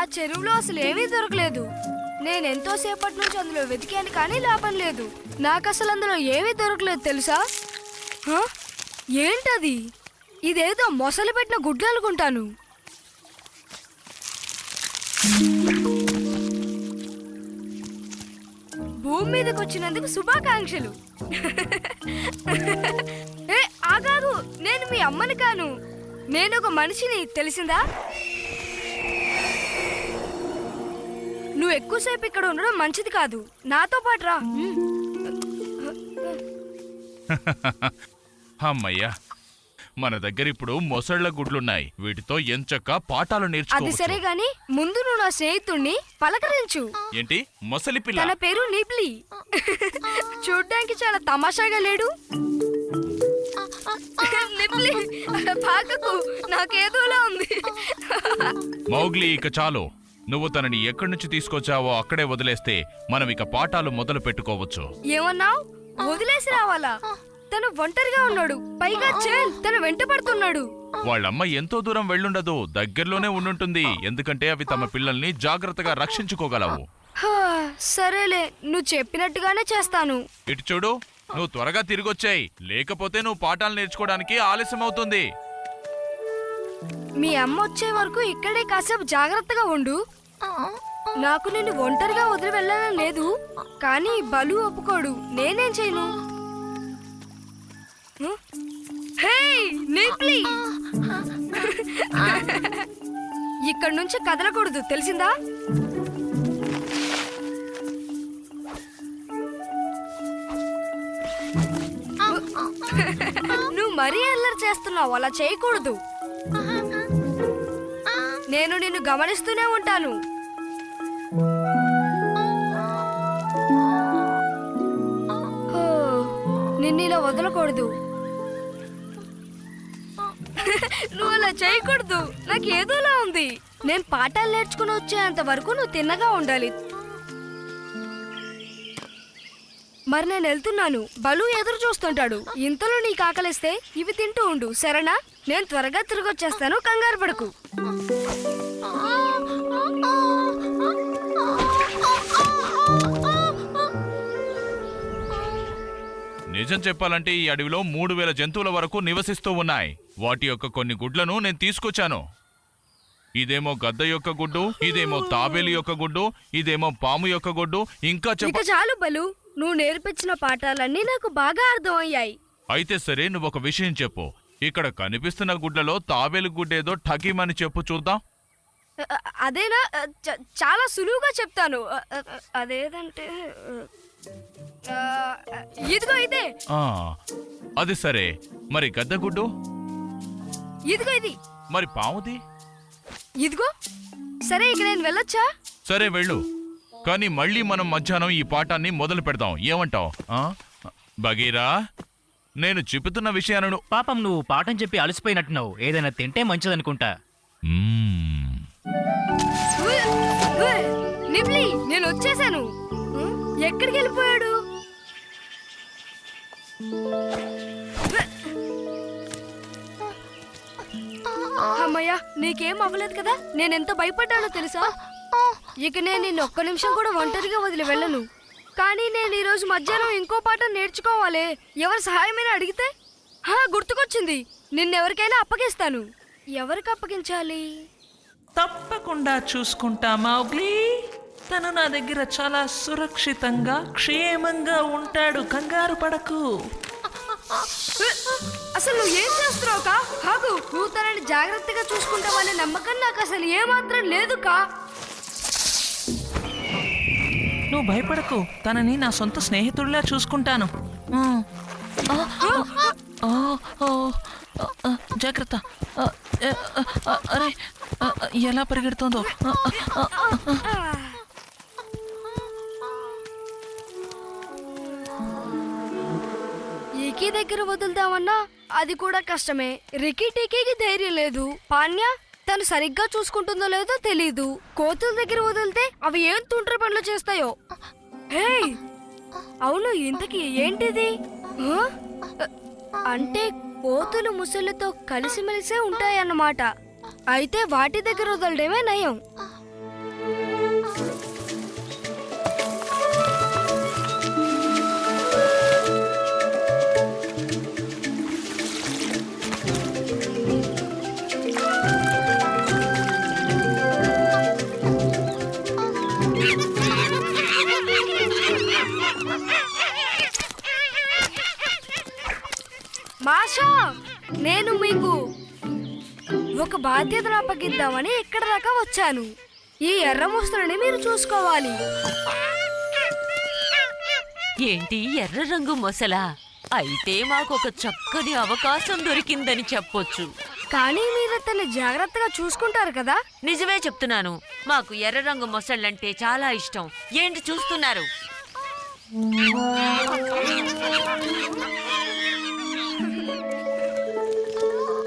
ఆ చెరువులో అసలు ఏమీ దొరకలేదు. నేను ఎంతో సేపటి నుంచి అందులో వెతికాను కానీ లాభం లేదు. నాకు అసలు అందులో ఏమీ దొరకలేదు తెలుసా? ఏంటది? ఇదేదో మొసలు పెట్టిన గుడ్లు అనుకుంటాను. భూమి మీదకి వచ్చినందుకు శుభాకాంక్షలు. ఏ ఆగాగు నేను మీ అమ్మని కాను. నేను ఒక మనిషిని తెలిసిందా? నువ్వు ఎక్కువసేపు ఇక్కడ ఉండడం మంచిది కాదు. నాతో పాటు రా. అమ్మయ్యా మన దగ్గర ఇప్పుడు మొసళ్ళ గుడ్లున్నాయి. వీటితో ఎంచక్క పాఠాలు అది సరే గాని ముందు నువ్వు నా స్నేహితుణ్ణి పలకరించు. ఏంటి? మొసలి పిల్ల. తన పేరు నిబ్లి చూడ్డానికి చాలా తమాషాగా లేడు. నిబ్లి నాకేదోలా ఉంది. మౌగ్లీ ఇక చాలు. నువ్వు తనని ఎక్కడి నుంచి తీసుకొచ్చావో అక్కడే వదిలేస్తే మనం ఇక పాఠాలు మొదలు పెట్టుకోవచ్చు. ఏమన్నావు? వదిలేసి రావాలా? తను ఒంటరిగా ఉన్నాడు. పైగా చేల్ తన వెంట పడుతున్నాడు. వాళ్ళమ్మ ఎంతో దూరం వెళ్ళుండదు. దగ్గరలోనే ఉండుంటుంది. ఎందుకంటే అవి తమ పిల్లల్ని జాగ్రత్తగా రక్షించుకోగలవు. హా, సరేలే నువ్వు చెప్పినట్టుగానే చేస్తాను. ఇటు చూడు నువ్వు త్వరగా తిరిగొచ్చాయి. లేకపోతే నువ్వు పాఠాలు నేర్చుకోవడానికి ఆలస్యం అవుతుంది మీ అమ్మ వచ్చే వరకు ఇక్కడే కాసేపు జాగ్రత్తగా ఉండు. నాకు నిన్ను ఒంటరిగా వదిలి వెళ్ళాలని లేదు కానీ బలు ఒప్పుకోడు. నేనేం చేయను? ఇక్కడ నుంచి కదలకూడదు తెలిసిందా? నువ్వు మరీ అల్లరి చేస్తున్నావు అలా చేయకూడదు. నేను నిన్ను గమనిస్తూనే ఉంటాను. వదలకూడదు. నువ్వు అలా చేయకూడదు. నాకు ఏదోలా ఉంది. నేను పాఠాలు నేర్చుకుని వచ్చేంత వరకు నువ్వు తిన్నగా ఉండాలి. మరి నేను వెళ్తున్నాను. బలు ఎదురు చూస్తుంటాడు. ఇంతలో నీకు ఆకలిస్తే ఇవి తింటూ ఉండు. సరేనా? నేను త్వరగా తిరిగి వచ్చేస్తాను. కంగారు పడకు. నిజం చెప్పాలంటే ఈ అడవిలో మూడు వేల జంతువుల వరకు నివసిస్తూ ఉన్నాయి. వాటి యొక్క కొన్ని గుడ్లను నేను తీసుకొచ్చాను. ఇదేమో గద్ద యొక్క గుడ్డు ఇదేమో తాబేలు యొక్క గుడ్డు ఇదేమో పాము యొక్క గుడ్డు ఇంకా చెప్ప చాలు బలు. నువ్వు నేర్పించిన పాఠాలన్నీ నాకు బాగా అర్థమయ్యాయి. అయితే సరే నువ్వు ఒక విషయం చెప్పు. ఇక్కడ కనిపిస్తున్న గుడ్లలో తాబేలు గుడ్డేదో ఠకీమని చెప్పు చూద్దాం. అదేనా? చాలా సులువుగా చెప్తాను. అదేదంటే ఇదిగో ఇదే. ఆ, అది సరే. మరి గద్ద గుడ్డు? ఇదిగో ఇది. మరి పాముది? ఇదిగో. సరే ఇక నేను వెళ్ళొచ్చా? సరే వెళ్ళు. కానీ మళ్ళీ మనం మధ్యాహ్నం ఈ పాఠాన్ని మొదలు పెడదాం. ఏమంటావ్? ఆ? బగీరా నేను చెబుతున్న విషయాలను పాపం నువ్వు పాఠం చెప్పి అలసిపోయినట్టున్నావు. ఏదైనా తింటే మంచిదనుకుంటా. నిబ్లి నేను వచ్చేసాను. ఎక్కడికి వెళ్ళిపోయాడు? అమ్మయ్యా నీకేం అవ్వలేదు కదా? నేను ఎంత భయపడ్డానో తెలుసా? ఇక నేను నిన్ను ఒక్క నిమిషం కూడా ఒంటరిగా వదిలి వెళ్ళను. కానీ నేను ఈరోజు మధ్యాహ్నం ఇంకో పాట నేర్చుకోవాలి. ఎవరి సహాయమైనా అడిగితే? గుర్తుకొచ్చింది. నిన్నెవరికైనా అప్పగిస్తాను. ఎవరికి అప్పగించాలి? తప్పకుండా చూసుకుంటా మౌగ్లీ తను నా దగ్గర చాలా సురక్షితంగా క్షేమంగా ఉంటాడు. కంగారు పడకు. అసలు నువ్వు ఏం చేస్తున్నావు కా నువ్వు తనని జాగ్రత్తగా చూసుకుంటావనే నమ్మకం నాకు అసలు ఏమాత్రం లేదు కా నువ్వు భయపడకు. తనని నా సొంత స్నేహితుడిలా చూసుకుంటాను. ఉమ్. ఆ, ఆ, ఆ, ఆ, ఆ, జాగ్రత్త. అరే ఎలా పరిగెడుతోందో? రికీ దగ్గర వదులుదామన్నా అది కూడా కష్టమే. రికీ టీకీకి ధైర్యం లేదు. పాన్య తను సరిగ్గా చూసుకుంటుందో లేదో తెలీదు. కోతుల దగ్గర వదిలితే అవి ఏం తుండ్ర పనులు చేస్తాయో? హే అవును ఇంతకి ఏంటిది? అంటే కోతులు ముసలితో కలిసిమెలిసే ఉంటాయన్నమాట. అయితే వాటి దగ్గర వదలడమే నయం. నేను మీకు ఒక బాధ్యతను అప్పగిద్దామని ఇక్కడ దాకా వచ్చాను. ఈ ఎర్ర ముసలిని మీరు చూసుకోవాలి. ఏంటి ఎర్ర రంగు మొసల? అయితే మాకొక చక్కని అవకాశం దొరికిందని చెప్పొచ్చు. కానీ మీరు అతన్ని జాగ్రత్తగా చూసుకుంటారు కదా? నిజమే చెప్తున్నాను. మాకు ఎర్ర రంగు మొసళ్ళంటే చాలా ఇష్టం. ఏంటి చూస్తున్నారు?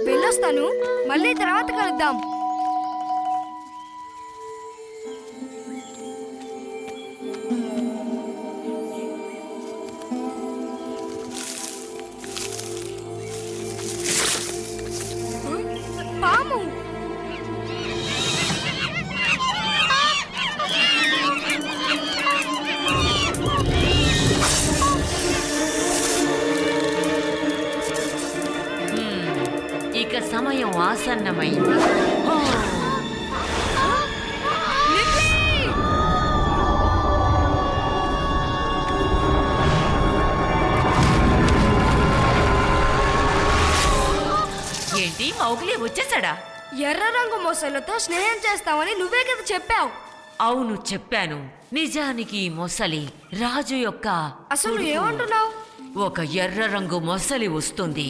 వెళ్ళొస్తాను మళ్ళీ తర్వాత కలుద్దాం. ఆసన్నమైంది ఓ, ఏంటి మౌగ్లీ వచ్చేసాడా? ఎర్ర రంగు మొసలతో స్నేహం చేస్తామని నువ్వే కదా చెప్పావు. అవును చెప్పాను. నిజానికి ఈ మొసలి రాజు యొక్క అసలు ఏమంటున్నావు? ఒక ఎర్ర రంగు మొసలి వస్తుంది.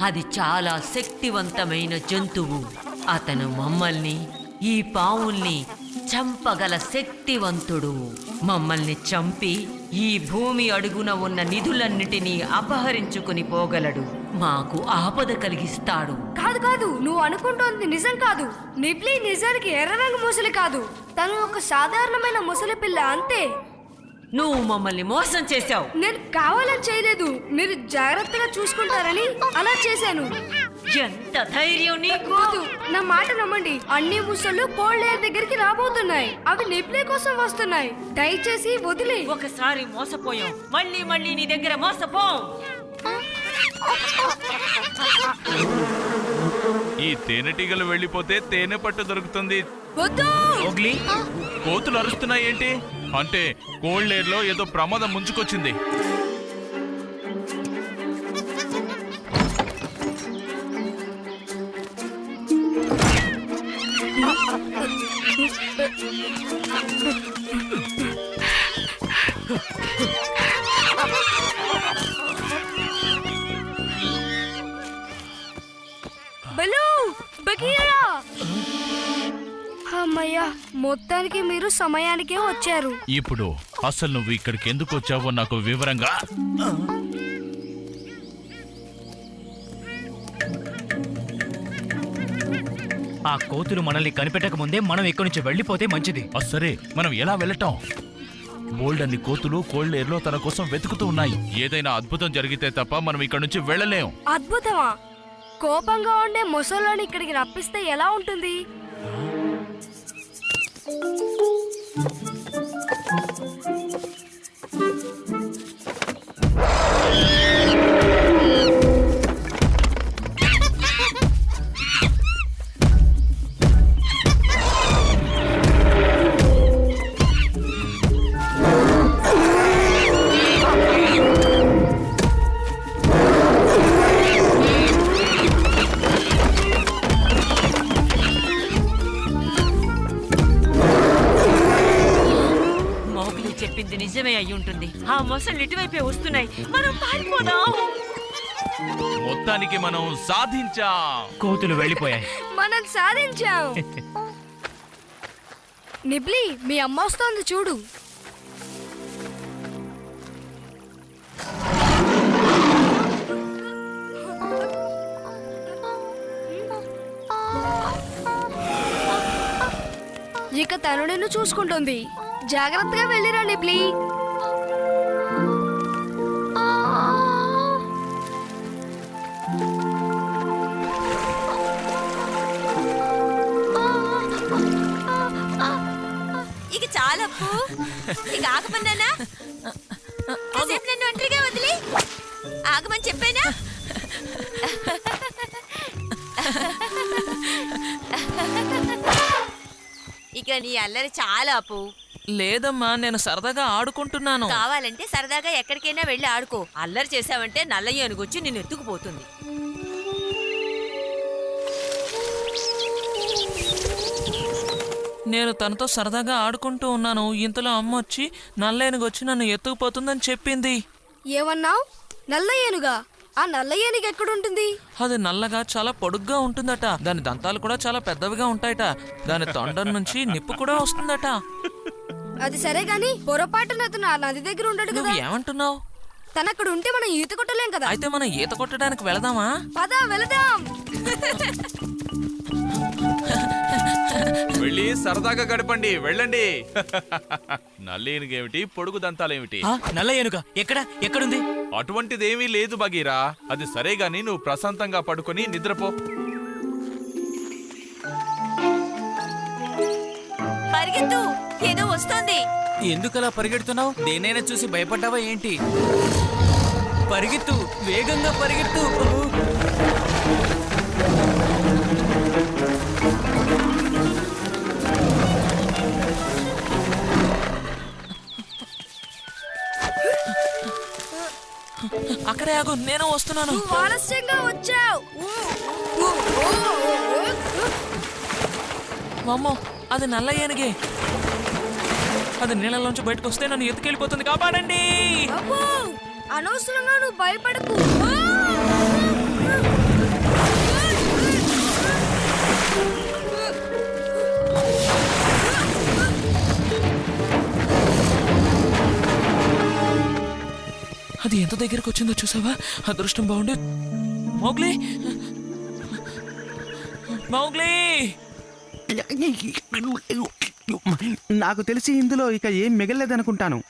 అది చాలా శక్తివంతమైన జంతువు. అతను మమ్మల్ని ఈ పావుల్ని చంపగల శక్తివంతుడు. మమ్మల్ని చంపి ఈ భూమి అడుగున ఉన్న నిధులన్నిటినీ అపహరించుకుని పోగలడు. మాకు ఆపద కలిగిస్తాడు. కాదు కాదు నువ్వు అనుకుంటోంది నిజం కాదు. నిబ్లీ నిజానికి ఎర్ర రంగు ముసలి కాదు. తను ఒక సాధారణమైన ముసలి పిల్ల అంతే. నువ్వు మమ్మల్ని మోసం చేశావు. నేను కావాలని చేయలేదు. మీరు జాగ్రత్తగా చూసుకుంటారని అలా చేశాను. ఎంత ధైర్యం నీకు? నా మాట నమ్మండి. అన్ని ముసళ్ళు కోళ్ళేర్ దగ్గరికి రాబోతున్నాయి. అవి నిప్లే కోసం వస్తున్నాయి. దయచేసి వదిలే. ఒకసారి మోసపోయాం మళ్ళీ మళ్ళీ నీ దగ్గర మోసపోం ఈ తేనెటీగలు వెళ్ళిపోతే తేనె పట్టు దొరుకుతుంది. వద్దు. కోతులు అరుస్తున్నాయి ఏంటి అంటే కోల్డేర్లో ఏదో ప్రమాదం ముంచుకొచ్చింది. అమ్మయ్యా మొత్తానికి మీరు సమయానికే వచ్చారు. ఇప్పుడు అసలు నువ్వు ఇక్కడికి ఎందుకు వచ్చావో నాకు వివరంగా ఆ కోతులు మనల్ని కనిపెట్టక ముందే మనం ఇక్కడి నుంచి వెళ్ళిపోతే మంచిది. ఆ, సరే మనం ఎలా వెళ్ళటం? బోల్డ్ అన్ని కోతులు కోల్డేర్లో తన కోసం వెతుకుతూ ఉన్నాయి. ఏదైనా అద్భుతం జరిగితే తప్ప మనం ఇక్కడ నుంచి వెళ్ళలేం. అద్భుతమా? కోపంగా ఉండే ముసలోని ఇక్కడికి రప్పిస్తే ఎలా ఉంటుంది? మౌగ్లీ మొత్తానికి మనం సాధించాం. కోతులు వెళ్ళిపోయాయి. మనం సాధించాం. నిబ్లీ మీ అమ్మ వస్తోంది చూడు. ఇక తను నిన్ను చూసుకుంటుంది. జాగ్రత్తగా వెళ్ళిరా నిబ్లీ ఇక చాలప్పు ఇక ఆగమన్నానా కాసేపు నన్ను ఒంటరిగా వదిలి. ఆగమని చెప్పానా? ఇక నీ అల్లరి చాలా అప్పు. లేదమ్మా నేను సరదాగా ఆడుకుంటున్నాను. కావాలంటే సరదాగా ఎక్కడికైనా వెళ్ళి ఆడుకో. అల్లరి చేసావంటే నల్ల ఏనుగొచ్చి నిన్ను ఎత్తుకుపోతుంది. నేను తనతో సరదాగా ఆడుకుంటూ ఉన్నాను. ఇంతలో అమ్మ వచ్చి నల్లేనుగు వచ్చి నన్ను ఎత్తుకుపోతుందని చెప్పింది. ఏమన్నావు? నల్ల ఏనుగా ఆ నల్ల ఏనుగు ఎక్కడుంటుంది అది నల్లగా చాలా పొడుగ్గా ఉంటుందట. దాని దంతాలు కూడా చాలా పెద్దవిగా ఉంటాయట. దాని తొండం నుంచి నిప్పు కూడా వస్తుందట. అది సరే గాని పొరపాటున అతను ఆ నది దగ్గర ఉండడు నువ్వు కదా. ఏమంటున్నావు తను అక్కడ ఉంటే మనం ఈత కొట్టలేం కదా. అయితే మనం ఈత కొట్టడానికి వెళదామా? పద వెళదాం. వెళ్ళి సరదాగా గడపండి వెళ్ళండి. నల్లేనుగేమిటి పొడుగు దంతాలేమిటి? నల్ల ఏనుక ఎక్కడ? ఎక్కడుంది? అటువంటిదేమీ లేదు బగీరా అది సరే గాని నువ్వు ప్రశాంతంగా పడుకొని నిద్రపో. పరిగెత్తు. ఏదో వస్తోంది. ఎందుకలా పరిగెడుతున్నావు? దేనైనా చూసి భయపడ్డావా ఏంటి? పరిగెత్తు. వేగంగా పరిగెత్తు అక్కడే ఆగు నేను వస్తున్నాను. ఆలస్యంగా వచ్చావు. అమ్మో అది నల్ల ఏనుగే. అది నీళ్ళలోంచి బయటకు వస్తే నన్ను ఎత్తుకెళ్ళిపోతుంది కాపాడండి. అనవసరంగా నువ్వు భయపడకు. దగ్గరకు వచ్చిందో చూసావా? అదృష్టం బాగుండి. మౌగ్లీ! మౌగ్లీ! నాకు తెలిసి ఇందులో ఇక ఏం మిగలలేదనుకుంటాను.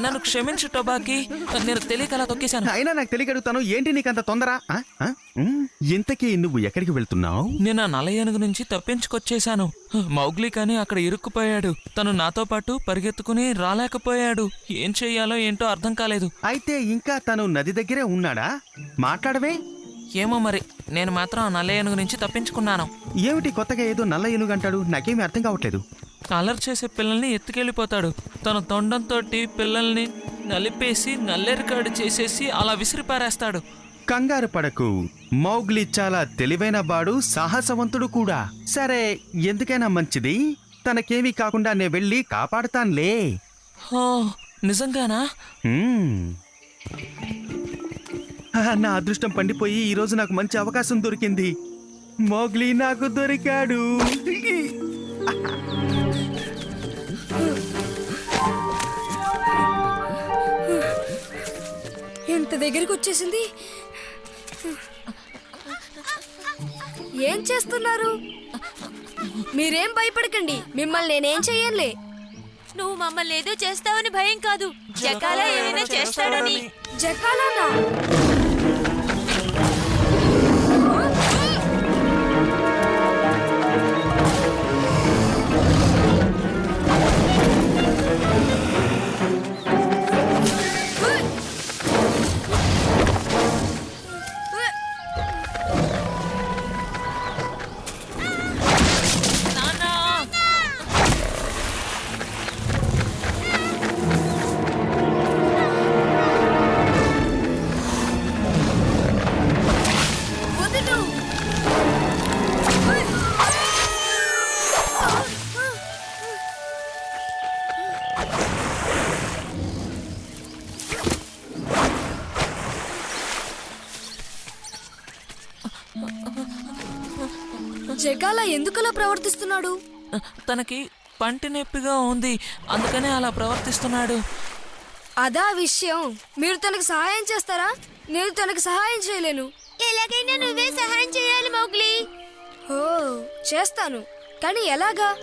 నన్ను క్షమించు టొబాకి. నేను తెలియక అలా తొక్కేశాను. అయినా నాకు తెలియగడుగుతాను ఏంటి నీకంత తొందర? ఆ? ఆ? ఉమ్, ఇంతకీ నువ్వు ఎక్కడికి వెళ్తున్నావు? నేను ఆ నల్ల ఏనుగు నుంచి తప్పించుకొచ్చేశాను. మౌగ్లీ కానీ అక్కడ ఇరుక్కుపోయాడు. తను నాతో పాటు పరిగెత్తుకుని రాలేకపోయాడు. ఏం చెయ్యాలో ఏంటో అర్థం కాలేదు. అయితే ఇంకా తను నది దగ్గరే ఉన్నాడా? మాట్లాడవే. ఏమో మరి నేను మాత్రం ఆ నల్ల ఏనుగు నుంచి తప్పించుకున్నాను. ఏమిటి కొత్తగా ఏదో నల్ల ఏనుగు అంటాడు? నాకేమీ అర్థం కావట్లేదు. అలర్ చేసే పిల్లల్ని ఎత్తుకెళ్ళిపోతాడు. తన తొండంతో పిల్లల్ని నలిపేసి నల్లెరికాడు చేసేసి అలా విసిరి పారేస్తాడు కంగారు పడకు. మౌగ్లీ చాలా తెలివైన వాడు సాహసవంతుడు కూడా. సరే ఎందుకైనా మంచిది. తనకేమీ కాకుండా నే వెళ్ళి కాపాడుతాన్లే. నిజంగానా? నా అదృష్టం పండిపోయి ఈరోజు నాకు మంచి అవకాశం దొరికింది. మోగ్లీ నాకు దొరికాడు. దగ్గరికి వచ్చేసింది. ఏం చేస్తున్నారు? మీరేం భయపడకండి. మిమ్మల్ని నేనేం చెయ్యనులే. నువ్వు మమ్మల్ని ఏదో చేస్తావని భయం కాదు. జకాల ఏమైనా చేస్తాడని. జకాలనా? జగాల ఎందుకలా ప్రవర్తిస్తున్నాడు? తనకి పంటి నొప్పిగా ఉంది. అందుకనే అలా ప్రవర్తిస్తున్నాడు. అదా విషయం. మీరు తనకు సహాయం చేస్తారా? నేను తనకు సహాయం చేయలేను. ఎలాగైనా నువ్వే సహాయం చేయాలి మౌగ్లీ. ఓ చేస్తాను. కానీ ఎలాగా?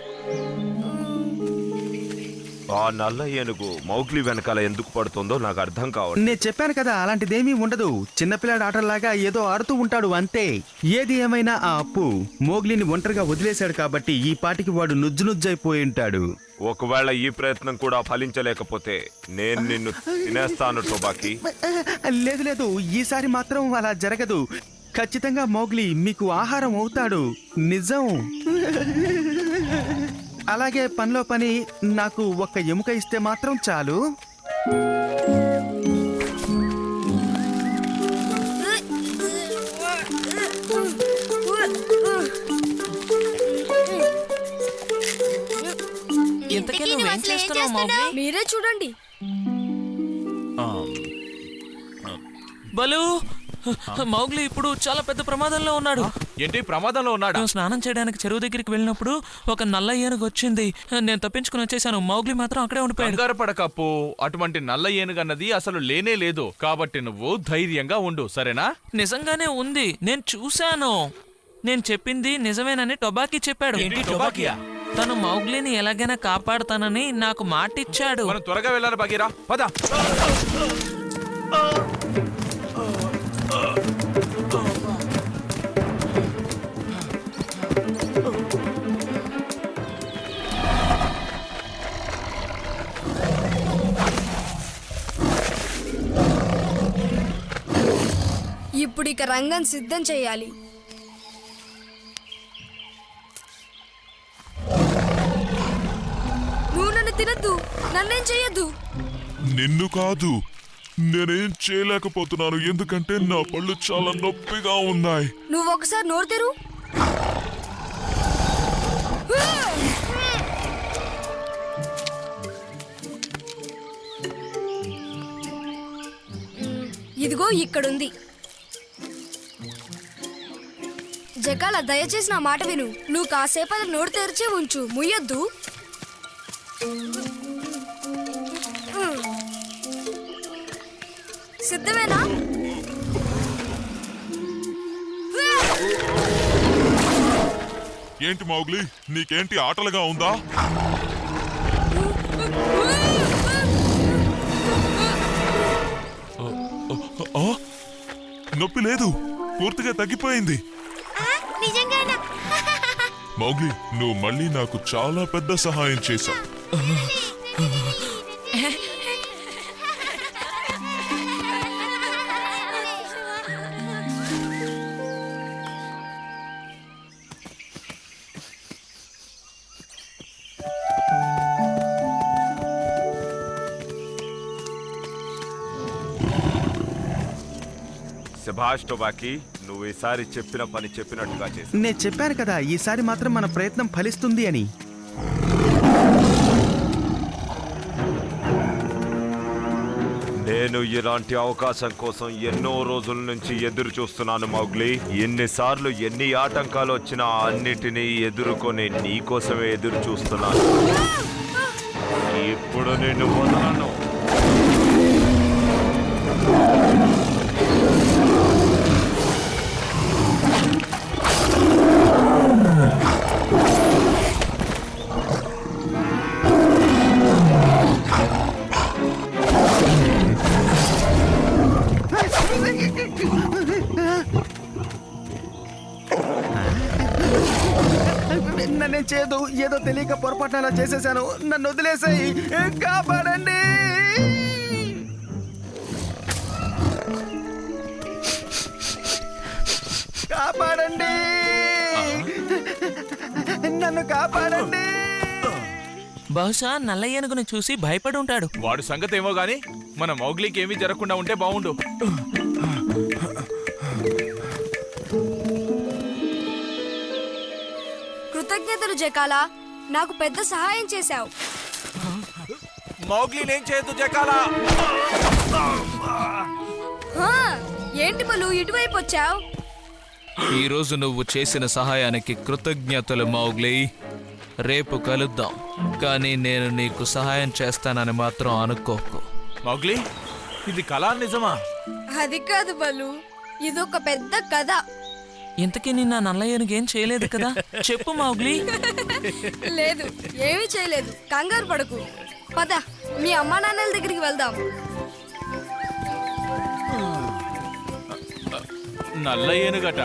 ఆ నల్ల ఏనుగు మౌగ్లీ వెనకాల ఎందుకు పడుతుందో నాకు అర్థం కావట్లేదు. నేను చెప్పాను కదా అలాంటిదేమీ ఉండదు. చిన్నపిల్లాడి ఆటలాగా ఏదో ఆడుతూ ఉంటాడు అంతే. ఏది ఏమైనా ఆ అప్పు మోగ్లీని ఒంటరిగా వదిలేశాడు కాబట్టి ఈ పాటికి వాడు నుజ్జు నుజ్జైపోయి ఉంటాడు. ఒకవేళ ఈ ప్రయత్నం కూడా ఫలించలేకపోతే నేను నిన్ను తినేస్తాను టొబాకి. లేదు లేదు. ఈసారి మాత్రం అలా జరగదు. ఖచ్చితంగా మోగ్లీ మీకు ఆహారం అవుతాడు. నిజం. అలాగే పనిలో పని నాకు ఒక్క ఎముక ఇస్తే మాత్రం చాలు. ఇంతకీ నువ్వేం చేస్తున్నావు మౌగ్లీ మీరే చూడండి. బలు మౌగ్లీ ఇప్పుడు చాలా పెద్ద ప్రమాదంలో ఉన్నాడు. ఏంటి? ప్రమాదంలో ఉన్నాడా? నేను స్నానం చేయడానికి చెరువు దగ్గరికి వెళ్ళినప్పుడు ఒక నల్ల ఏనుగు వచ్చింది. నేను తప్పించుకుని వచ్చేసాను. మౌగ్లీ మాత్రం అక్కడే ఉండిపోయాడు. కంగారు పడకప్పు. అటువంటి నల్ల ఏనుగన్నది అసలు లేనే లేదు. కాబట్టి నువ్వు ధైర్యంగా ఉండు. సరేనా? నిజంగానే ఉంది. నేను చూశాను. నేను చెప్పింది నిజమేనని టొబాకీ చెప్పాడు. తను మౌగ్లీని ఎలాగైనా కాపాడుతానని నాకు మాటిచ్చాడు. మనం త్వరగా వెళ్ళాలి బగీరా పద. ఇప్పుడు ఇక రంగం సిద్ధం చేయాలి. నువ్వు నన్ను తినద్దు నన్నేం చెయ్యొద్దు నిన్ను కాదు నేనేం చేయలేకపోతున్నాను ఎందుకంటే నా పళ్ళు చాలా నొప్పిగా ఉన్నాయి. నువ్వు ఒకసారి నోరు తెరు. ఇదిగో ఇక్కడుంది. జకాల దయచేసి నా మాట విను. నువ్వు కాసేపు అది నోరు తెరిచే ఉంచు. ముయ్యొద్దు. సిద్ధమేనా? ఏంటి మౌగ్లీ? నీకేంటి ఆటలుగా ఉందా? నొప్పి లేదు. పూర్తిగా తగ్గిపోయింది. మౌగ్లీ నువ్వు మళ్ళీ నాకు చాలా పెద్ద సహాయం చేశావు. సుభాష్ టోబాకి నువ్వు ఈసారి చెప్పిన పని చెప్పినట్టుగా చేసి. నేను చెప్పాను కదా ఈసారి మాత్రం మన ప్రయత్నం ఫలిస్తుంది అని. నేను ఇలాంటి అవకాశం కోసం ఎన్నో రోజుల నుంచి ఎదురు చూస్తున్నాను మౌగ్లీ. ఎన్నిసార్లు ఎన్ని ఆటంకాలు వచ్చినా అన్నిటినీ ఎదుర్కొని నీకోసమే ఎదురు చూస్తున్నాను. ఇప్పుడు నేను వదలను. నన్ను చేయదు ఏదో తెలియక పొరపాటున అలా చేసేసాను. నన్ను వదిలేసాయి. కాపాడండి! కాపాడండి! నన్ను కాపాడండి! బహుశా నల్ల ఏనుగుని చూసి భయపడి ఉంటాడు. వాడు సంగతి ఏమో గాని మన మౌగ్లీకి ఏమీ జరగకుండా ఉంటే బాగుండు జకాల నాకు పెద్ద సహాయం చేశావు. మౌగ్లీ నేను చేయొద్దు జకాలా. ఏంటి బలు ఇటువైపు వచ్చావు? ఈ రోజు నువ్వు చేసిన సహాయానికి కృతజ్ఞతలు మౌగ్లీ. రేపు కలుద్దాం కానీ నేను నీకు సహాయం చేస్తానని మాత్రం అనుకోకు. మౌగ్లీ ఇది కళా నిజమా? అది కాదు బలు ఇదొక పెద్ద కథ. ఇంతకీ నిన్న నల్ల ఏనుగు ఏం చేయలేదు కదా? చెప్పు మౌగ్లీ. లేదు ఏమీ చేయలేదు. కంగారు పడకు. పద మీ అమ్మా నాన్నల దగ్గరికి వెళ్దాం. నల్ల ఏనుగట